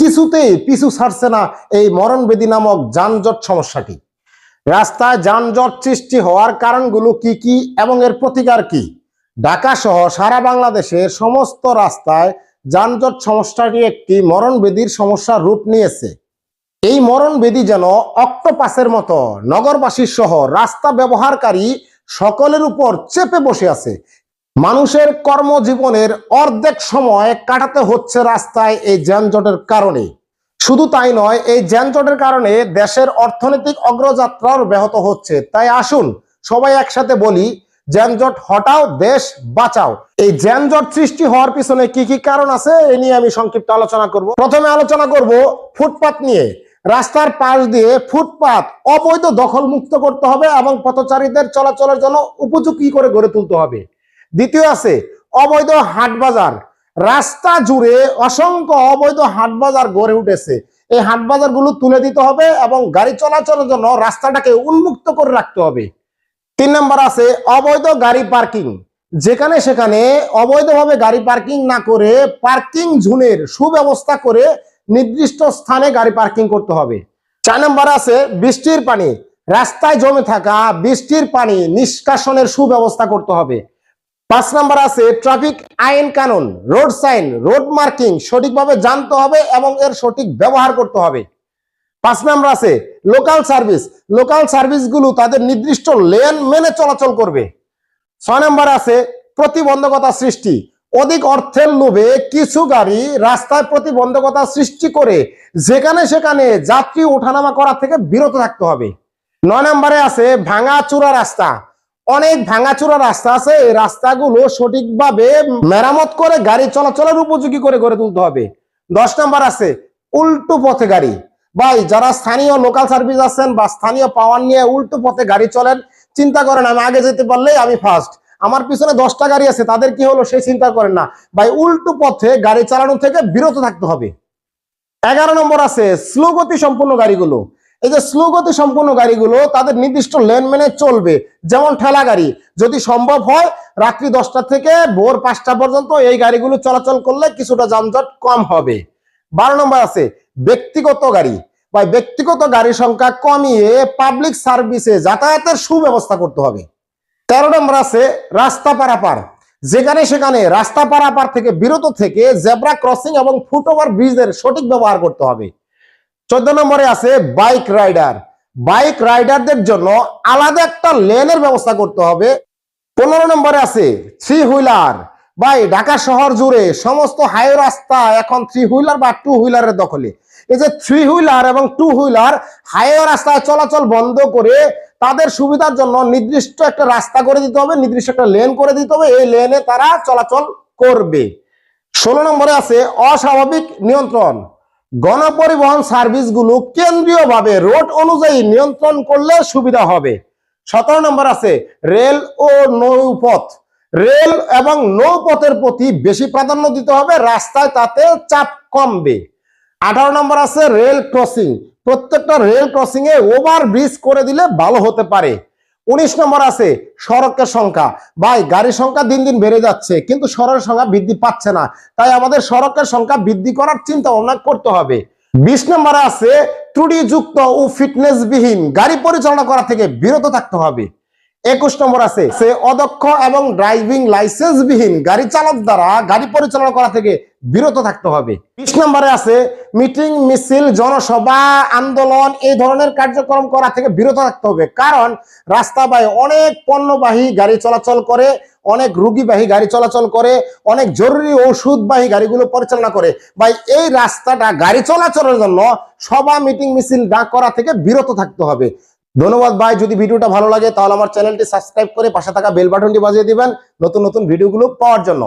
কিছুতেই পিছু ছাড়ছে না এই মরণবেদী নামক যানজট সমস্যাটি। রাস্তায় যানজট সৃষ্টি হওয়ার কারণগুলো কি কি এবং এর প্রতিকার কি? ঢাকা সহ সারা বাংলাদেশের সমস্ত রাস্তায় যানজট সমস্যাটি একটি মরণবেদীর সমস্যার রূপ নিয়েছে। এই মরণবেদী যেন অক্টোপাসের মতো নগরবাসীর সহ রাস্তা ব্যবহারকারী সকলের উপর চেপে বসে আছে। মানুষের কর্মজীবনের অর্ধেক সময় কাটাতে হচ্ছে রাস্তায় এই যানজটের কারণে। শুধু তাই নয়, এই যানজটের কারণে দেশের অর্থনৈতিক অগ্রযাত্রাও ব্যাহত হচ্ছে। তাই আসুন সবাই একসাথে বলি, যানজট হটাও, দেশ বাঁচাও। এই যানজট সৃষ্টি হওয়ার পিছনে কি কি কারণ আছে, এ নিয়ে আমি সংক্ষিপ্ত আলোচনা করব। প্রথমে আলোচনা করব ফুটপাত নিয়ে। রাস্তার পাশ দিয়ে ফুটপাত অবৈধ দখল মুক্ত করতে হবে এবং পথচারীদের চলাচলের জন্য উপযোগী করে গড়ে তুলতে হবে। দ্বিতীয় আছে, অবৈধ হাট বাজার। রাস্তা জুড়ে অসংখ্য অবৈধ হাট বাজার গড়ে উঠেছে। এই হাট বাজারগুলো তুলে দিতে হবে এবং গাড়ি চলাচলের জন্য রাস্তাটাকে উন্মুক্ত করে রাখতে হবে। তিন নম্বর আছে, অবৈধ গাড়ি পার্কিং। যেখানে সেখানে অবৈধভাবে গাড়ি পার্কিং না করে পার্কিং ঝুনের সুব্যবস্থা করে নির্দিষ্ট স্থানে গাড়ি পার্কিং করতে হবে। চার নম্বর আছে, বৃষ্টির পানি। রাস্তায় জমে থাকা বৃষ্টির পানি নিষ্কাশনের সুব্যবস্থা করতে হবে। পাঁচ নাম্বার আছে ট্রাফিক আইন কানুন রোড সাইন রোড মার্কিং সঠিকভাবে জানতে হবে এবং এর সঠিক ব্যবহার করতে হবে। পাঁচ নাম্বার আছে লোকাল সার্ভিস লোকাল সার্ভিসগুলো তাদের নির্দিষ্ট লেন মেনে চলাচল করবে। ছয় নাম্বার আছে, প্রতিবন্ধকতা সৃষ্টি, অধিক অর্থের লোভে কিছু গাড়ি রাস্তায় প্রতিবন্ধকতা সৃষ্টি করে যেখানে সেখানে যাত্রী ওঠানামা করা থেকে বিরত থাকতে হবে। নয় নম্বরে আছে, ভাঙাচুরা রাস্তা অনেক ভাঙাচুরা রাস্তা আছে। এই রাস্তাগুলো সঠিকভাবে মেরামত করে গাড়ি চলাচলের উপযোগী করে গড়ে তুলতে হবে। দশ নম্বর আছে, উল্টো পথে গাড়ি। ভাই, যারা স্থানীয় লোকাল সার্ভিস আছেন বা স্থানীয় পাওয়ার নিয়ে উল্টো পথে গাড়ি চলেন, চিন্তা করেন, আমি আগে যেতে পারলেই আমি ফার্স্ট আমার পিছনে দশটা গাড়ি আছে, তাদের কি হলো সেই চিন্তা করেন না। ভাই, উল্টো পথে গাড়ি চালানো থেকে বিরত থাকতে হবে। এগারো নম্বর আছে স্লো গতি সম্পূর্ণ গাড়িগুলো। এই যে স্লো গতি সম্পূর্ণ গাড়িগুলো তাদের নির্দিষ্ট লেন মেনে চলবে। যেমন ঠেলা গাড়ি, যদি সম্ভব হয় রাত্রি দশটা থেকে ভোর পাঁচটা পর্যন্ত এই গাড়িগুলো চলাচল করলে কিছুটা যানজট কম হবে। বারো নম্বর আছে, ব্যক্তিগত গাড়ি। বা ব্যক্তিগত গাড়ির সংখ্যা কমিয়ে পাবলিক সার্ভিসে যাতায়াতের সুব্যবস্থা করতে হবে। তেরো নম্বর আছে, রাস্তা পারাপার। যেখানে সেখানে রাস্তা পারাপার থেকে বিরত থেকে জেব্রা ক্রসিং এবং ফুটওভার ব্রিজের সঠিক ব্যবহার করতে হবে। চোদ্দ নম্বরে আছে বাইক রাইডার। বাইক রাইডারদের জন্য আলাদা একটা লেনের ব্যবস্থা করতে হবে। পনেরো নম্বরে আছে থ্রি হুইলার ভাই, ঢাকা শহর জুড়ে সমস্ত হাই রাস্তা এখন থ্রি হুইলার বা টু হুইলারের দখলে। এই যে থ্রি হুইলার এবং টু হুইলার হাইওয়ে রাস্তায় চলাচল বন্ধ করে তাদের সুবিধার জন্য নির্দিষ্ট একটা রাস্তা করে দিতে হবে, নির্দিষ্ট একটা লেন করে দিতে হবে। এই লেনে তারা চলাচল করবে। ষোলো নম্বরে আছে অস্বাভাবিক নিয়ন্ত্রণ। গণপরিবহন সার্ভিসগুলো কেন্দ্রীয়ভাবে রোড অনুযায়ী নিয়ন্ত্রণ করলে সুবিধা হবে। সতেরো নম্বর আছে রেল ও নৌপথ। রেল এবং নৌপথের প্রতি বেশি প্রাধান্য দিতে হবে রাস্তায় তাতে চাপ কমবে। আঠারো নম্বর আছে রেল ক্রসিং। প্রত্যেকটা রেল ক্রসিং এ ওভার ব্রিজ করে দিলে ভালো হতে পারে। উনিশ নম্বর আছে, সড়কের সংখ্যা। ভাই, গাড়ির সংখ্যা দিন দিন বেড়ে যাচ্ছে, কিন্তু সড়কের সংখ্যা বৃদ্ধি পাচ্ছে না। তাই আমাদের সড়কের সংখ্যা বৃদ্ধি করার চিন্তা ভাবনা করতে হবে। বিশ নম্বরে আছে, ত্রুটিযুক্ত ও ফিটনেসবিহীন গাড়ি পরিচালনা করা থেকে বিরত থাকতে হবে। একুশ নম্বর আছে, সে অদক্ষ এবং ড্রাইভিং লাইসেন্স বিহীন গাড়ি চালক দ্বারা গাড়ি পরিচালনা করা থেকে বিরত থাকতে হবে। বিশ নম্বরে আছে মিটিং মিছিল, জনসভা, আন্দোলন, এই ধরনের কার্যক্রম করা থেকে বিরত থাকতে হবে। কারণ রাস্তাবাই অনেক পণ্যবাহী গাড়ি চলাচল করে, অনেক রুগীবাহী গাড়ি চলাচল করে, অনেক জরুরি ওষুধবাহী গাড়িগুলো পরিচালনা করে। ভাই এই রাস্তাটা গাড়ি চলাচলের জন্য সভা মিটিং মিছিল না করা থেকে বিরত থাকতে হবে। ধন্যবাদ ভাই, যদি ভিডিওটা ভালো লাগে তাহলে আমার চ্যানেলটি সাবস্ক্রাইব করে পাশে থাকা বেল বাটনটি বাজিয়ে দিবেন নতুন নতুন ভিডিওগুলো পাওয়ার জন্য।